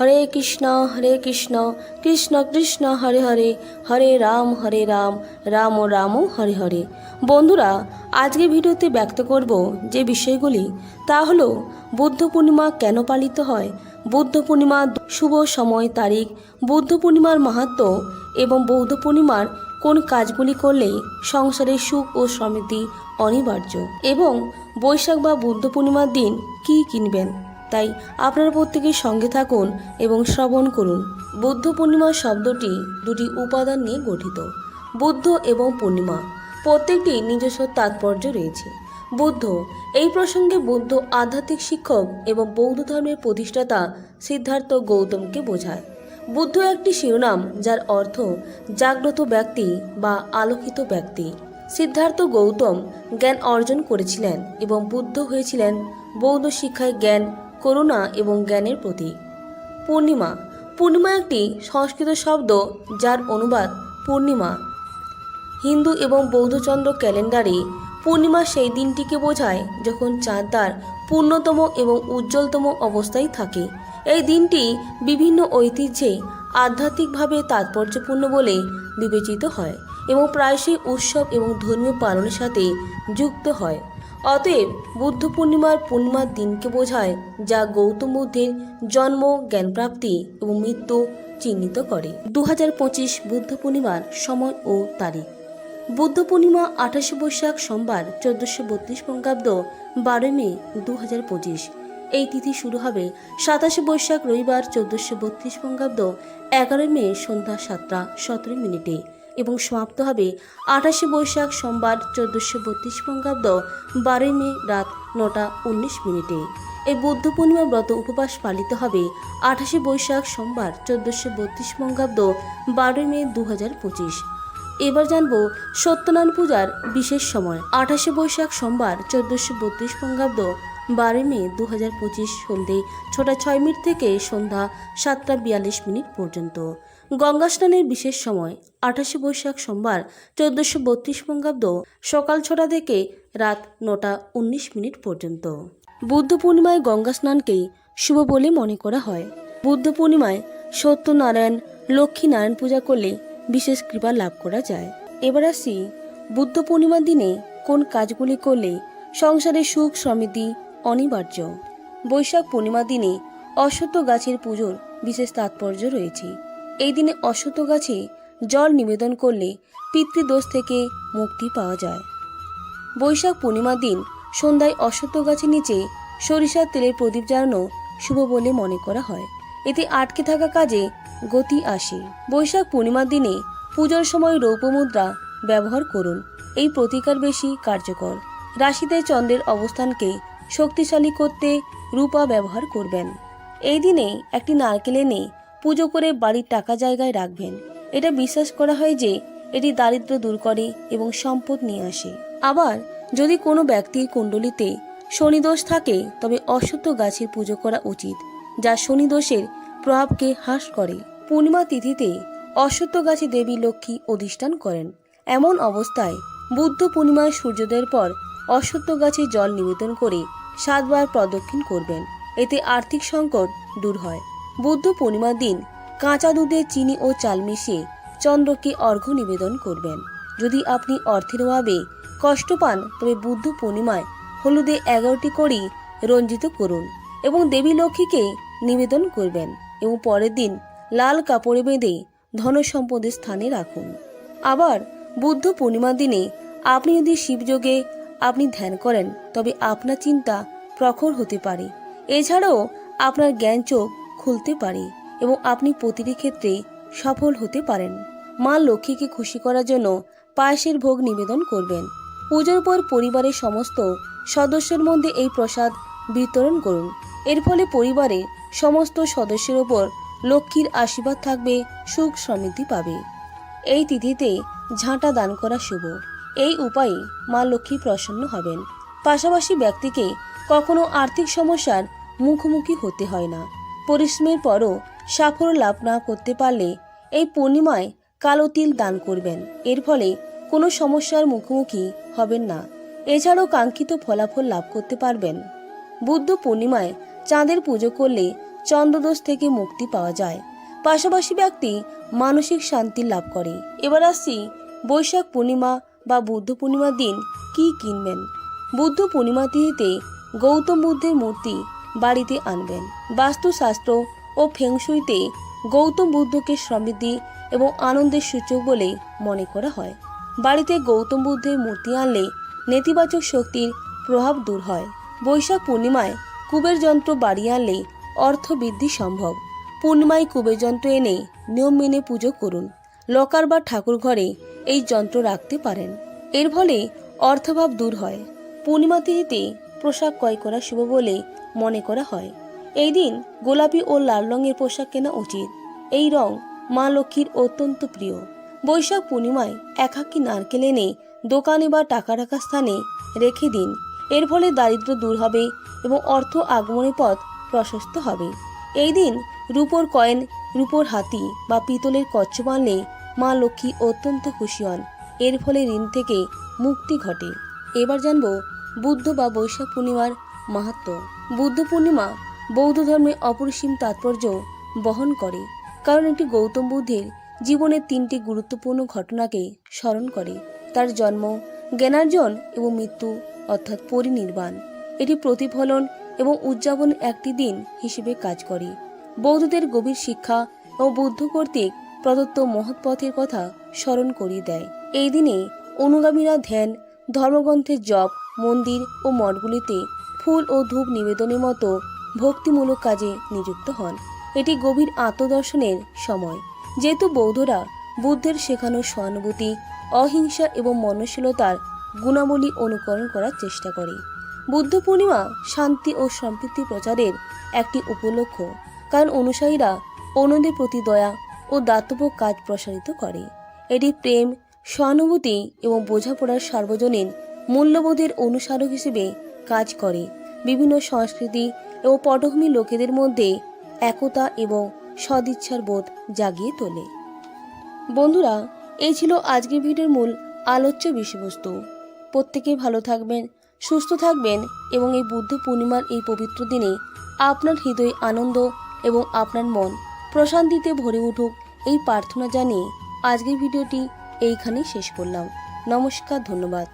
হরে কৃষ্ণ হরে কৃষ্ণ কৃষ্ণ কৃষ্ণ, হরে হরে হরে রাম হরে রাম রাম রাম হরে হরে। বন্ধুরা, আজকে ভিডিওতে ব্যক্ত করব যে বিষয়গুলি, তা হলো, বুদ্ধ পূর্ণিমা কেন পালিত হয়, বুদ্ধ পূর্ণিমা শুভ সময় তারিখ, বুদ্ধ পূর্ণিমার মাহাত্ম এবং বৌদ্ধ পূর্ণিমার কোন কাজগুলি করলে সংসারে সুখ ও সমৃদ্ধি অনিবার্য এবং বৈশাখ বা বুদ্ধ পূর্ণিমার দিন কী কিনবেন। তাই আপনারা প্রত্যেকের সঙ্গে থাকুন এবং শ্রবণ করুন। বুদ্ধ পূর্ণিমা শব্দটি দুটি উপাদান নিয়ে গঠিত। বুদ্ধ এবং পূর্ণিমা, প্রত্যেকটি নিজস্ব তাৎপর্য রয়েছে। বুদ্ধ, এই প্রসঙ্গে বুদ্ধ আধ্যাত্মিক শিক্ষক এবং বৌদ্ধ ধর্মের প্রতিষ্ঠাতা সিদ্ধার্থ গৌতমকে বোঝায়। বুদ্ধ একটি শিরোনাম যার অর্থ জাগ্রত ব্যক্তি বা আলোকিত ব্যক্তি। সিদ্ধার্থ গৌতম জ্ঞান অর্জন করেছিলেন এবং বুদ্ধ হয়েছিলেন বৌদ্ধ শিক্ষায় জ্ঞান করুণা এবং জ্ঞানের প্রতীক। পূর্ণিমা। পূর্ণিমা একটি সংস্কৃত শব্দ যার অনুবাদ পূর্ণিমা। হিন্দু এবং বৌদ্ধচন্দ্র ক্যালেন্ডারে পূর্ণিমা সেই দিনটিকে বোঝায় যখন চাঁদ তার পূর্ণতম এবং উজ্জ্বলতম অবস্থায় থাকে। এই দিনটি বিভিন্ন ঐতিহ্যে আধ্যাত্মিকভাবে তাৎপর্যপূর্ণ বলে বিবেচিত হয় এবং প্রায়শই উৎসব এবং ধর্মীয় পালনের সাথে যুক্ত হয়। অতএব বুদ্ধ পূর্ণিমার পূর্ণিমার দিনকে বোঝায়, যা গৌতম বুদ্ধের জন্ম জ্ঞানপ্রাপ্তি এবং মৃত্যু চিহ্নিত করে। দু পঁচিশ বুদ্ধ পূর্ণিমার সময় ও তারিখ। বুদ্ধ পূর্ণিমা আঠাশে বৈশাখ সোমবার, চোদ্দোশো বত্রিশ বঙ্গাব্দ বারোই মে দু পঁচিশ। এই তিথি শুরু হবে সাতাশে বৈশাখ রবিবার, চোদ্দোশো বত্রিশ বঙ্গাব্দ এগারোই মে সন্ধ্যা সাতটা সতেরো মিনিটে। এবং সমাপ্ত হবে আঠাশে বৈশাখ সোমবার চোদ্দোশো বত্রিশ বঙ্গাব্দ বারোই মে রাত নটা উনিশ মিনিটে। এই বুদ্ধ পূর্ণিমা ব্রত উপবাস পালিত হবে আঠাশে বৈশাখ সোমবার চোদ্দোশো বত্রিশ বঙ্গাব্দ বারোই মে দু হাজার পঁচিশ। এবার জানব সত্যনারায়ণ পূজার বিশেষ সময়। আঠাশে বৈশাখ সোমবার চোদ্দোশো বত্রিশ বঙ্গাব্দ বারোই মে দু হাজার পঁচিশ সন্ধে ছটা ছয় মিনিট থেকে সন্ধ্যা সাতটা বিয়াল্লিশ মিনিট পর্যন্ত। গঙ্গা স্নানের বিশেষ সময়, আঠাশে বৈশাখ সোমবার, চোদ্দোশো বত্রিশ বঙ্গাব্দ, সকাল ছটা থেকে রাত নটা উনিশ মিনিট পর্যন্ত। বুদ্ধ পূর্ণিমায় গঙ্গা স্নানকেই শুভ বলে মনে করা হয়। বুদ্ধ পূর্ণিমায় সত্যনারায়ণ লক্ষ্মী নারায়ণ পূজা করলে বিশেষ কৃপা লাভ করা যায়। এবার আসি বুদ্ধ পূর্ণিমার দিনে কোন কাজগুলি করলে সংসারে সুখ, সমৃদ্ধি, অনিবার্য? বৈশাখ পূর্ণিমার দিনে অশ্বত্থ গাছের পুজোর বিশেষ তাৎপর্য রয়েছে। এই দিনে অশ্বত্থ গাছে জল নিবেদন করলে পিতৃদোষ থেকে মুক্তি পাওয়া যায়। বৈশাখ পূর্ণিমার দিন সন্ধ্যায় অশ্বত্থ গাছের নিচে সরিষার তেলের প্রদীপ জ্বালানো শুভ বলে মনে করা হয়। এতে আটকে থাকা কাজে গতি আসে। বৈশাখ পূর্ণিমার দিনে পুজোর সময় রৌপ্য মুদ্রা ব্যবহার করুন। এই প্রতিকার বেশি কার্যকর। রাশিতে চন্দ্রের অবস্থানকে শক্তিশালী করতে রূপা ব্যবহার করবেন। এই দিনে একটি নারকেল এনে পুজো করে বাড়ির টাকা জায়গায় রাখবেন। এটা বিশ্বাস করা হয় যে এটি দারিদ্র দূর করে এবং সম্পদ নিয়ে আসে। আবার যদি কোনো ব্যক্তির কুণ্ডলিতে শনিদোষ থাকে, তবে অশ্বত্থ গাছের পুজো করা উচিত, যা শনিদোষের প্রভাবকে হ্রাস করে। পূর্ণিমা তিথিতে অশ্বত্থ গাছে দেবী লক্ষ্মী অধিষ্ঠান করেন। এমন অবস্থায় বুদ্ধ পূর্ণিমায় সূর্যোদয়ের পর অশ্বত্থ গাছে জল নিবেদন করে সাতবার প্রদক্ষিণ করবেন। এতে আর্থিক সংকট দূর হয়। বুদ্ধ পূর্ণিমার দিন কাঁচা দুধে চিনি ও চাল মিশিয়ে চন্দ্রকে অর্ঘ্য নিবেদন করবেন। যদি আপনি অর্থের অভাবে কষ্ট পান, তবে বুদ্ধ পূর্ণিমায় হলুদে এগারোটি করি রঞ্জিত করুন এবং দেবী লক্ষ্মীকে নিবেদন করবেন এবং পরের দিন লাল কাপড়ে বেঁধে ধন সম্পদের স্থানে রাখুন। আবার বুদ্ধ পূর্ণিমার দিনে আপনি যদি শিবযোগে আপনি ধ্যান করেন, তবে আপনার চিন্তা প্রখর হতে পারে। এছাড়াও আপনার জ্ঞান চোখ খুলতে পারে এবং আপনি প্রতিটি ক্ষেত্রে সফল হতে পারেন। মা লক্ষ্মীকে খুশি করার জন্য পায়েসের ভোগ নিবেদন করবেন। পুজোর পর পরিবারের সমস্ত সদস্যের মধ্যে এই প্রসাদ বিতরণ করুন। এর ফলে পরিবারের সমস্ত সদস্যের ওপর লক্ষ্মীর আশীর্বাদ থাকবে, সুখ সমৃদ্ধি পাবে। এই তিথিতে ঝাঁটা দান করা শুভ। এই উপায়ে মা লক্ষ্মী প্রসন্ন হবেন। পাশাপাশি ব্যক্তিকে কখনো আর্থিক সমস্যার মুখোমুখি হতে হয় না। পরিশ্রমের পরও সাফল্য লাভ না করতে পারলে এই পূর্ণিমায় কালো তিল দান করবেন। এর ফলে কোনো সমস্যার মুখোমুখি হবেন না। এছাড়াও কাঙ্ক্ষিত ফলাফল লাভ করতে পারবেন। বুদ্ধ পূর্ণিমায় চাঁদের পুজো করলে চন্দ্রদোষ থেকে মুক্তি পাওয়া যায়। পাশাপাশি ব্যক্তি মানসিক শান্তি লাভ করে। এবার আসছি বৈশাখ পূর্ণিমা বা বুদ্ধ পূর্ণিমার দিন কি কিনবেন? বুদ্ধ পূর্ণিমা তিথিতে গৌতম বুদ্ধের মূর্তি বাড়িতে আনবেন। বাস্তুশাস্ত্র ও ফেংশুইতে গৌতম বুদ্ধকে সমৃদ্ধি এবং আনন্দের সূচক বলে মনে করা হয়। বাড়িতে গৌতম বুদ্ধের মূর্তি আনলে নেতিবাচক শক্তির প্রভাব দূর হয়। বৈশাখ পূর্ণিমায় কুবের যন্ত্র বাড়ি আনলে অর্থ বৃদ্ধি সম্ভব। পূর্ণিমায় কুবের যন্ত্র এনে নিয়ম মেনে পুজো করুন। লকার বা ঠাকুর ঘরে এই যন্ত্র রাখতে পারেন। এর ফলে অর্থভাব দূর হয়। পূর্ণিমা তিথিতে পোশাক ক্রয় করা শুভ বলে মনে করা হয়। এই দিন গোলাপি ও লাল রঙের পোশাক কেনা উচিত। এই রং মা লক্ষ্মীর অত্যন্ত প্রিয়। বৈশাখ পূর্ণিমায় একাকী নারকেল এনে দোকানে বা টাকা রাখার স্থানে রেখে দিন। এর ফলে দারিদ্র্য দূর হবে এবং অর্থ আগমনের পথ প্রশস্ত হবে। এই দিন রূপোর কয়েন, রূপোর হাতি বা পিতলের কচ্ছপ আনলে মা লক্ষ্মী অত্যন্ত খুশি হন। এর ফলে ঋণ থেকে মুক্তি ঘটে। এবার জানব বুদ্ধ বা বৈশাখ পূর্ণিমার মাহাত্ম্য বুদ্ধ পূর্ণিমা বৌদ্ধ ধর্মে অপরিসীম তাৎপর্য বহন করে, কারণ এটি গৌতম বুদ্ধের জীবনের তিনটি গুরুত্বপূর্ণ ঘটনাকে স্মরণ করে। তার জন্ম, জ্ঞানার্জন এবং মৃত্যু অর্থাৎ পরিনির্বাণ। এটি প্রতিফলন এবং উদযাপন একটি দিন হিসেবে কাজ করে। বৌদ্ধদের গভীর শিক্ষা ও বুদ্ধ কর্তৃক প্রদত্ত মহৎ পথের কথা স্মরণ করিয়ে দেয়। এই দিনে অনুগামীরা ধ্যান, ধর্মগ্রন্থের জপ মন্দির ও মঠগুলিতে ফুল ও ধূপ নিবেদনের মতো ভক্তিমূলক কাজে নিযুক্ত হন। এটি গভীর আত্মদর্শনের সময়। যেহেতু বৌদ্ধরা বুদ্ধের শেখানো সহানুভূতি, অহিংসা এবং মনশীলতার গুণাবলী অনুকরণ করার চেষ্টা করে। বুদ্ধ পূর্ণিমা শান্তি ও সম্প্রীতি প্রচারের একটি উপলক্ষ, কারণ অনুসারীরা অন্যদের প্রতি দয়া ও দাতব্য কাজ প্রসারিত করে। এটি প্রেম, সহানুভূতি এবং বোঝাপড়ার সার্বজনীন মূল্যবোধের অনুসারক হিসেবে কাজ করে। বিভিন্ন সংস্কৃতি ও পটভূমি লোকেদের মধ্যে একতা এবং সদিচ্ছার বোধ জাগিয়ে তোলে। বন্ধুরা, এই ছিল আজকের ভিডিওর মূল আলোচ্য বিষয়বস্তু। প্রত্যেকে ভালো থাকবেন, সুস্থ থাকবেন এবং এই বুদ্ধ পূর্ণিমার এই পবিত্র দিনে আপনার হৃদয় আনন্দ এবং আপনার মন প্রশান্তিতে ভরে উঠুক এই প্রার্থনা জানিয়ে আজকের ভিডিওটি এইখানেই শেষ করলাম। নমস্কার, ধন্যবাদ।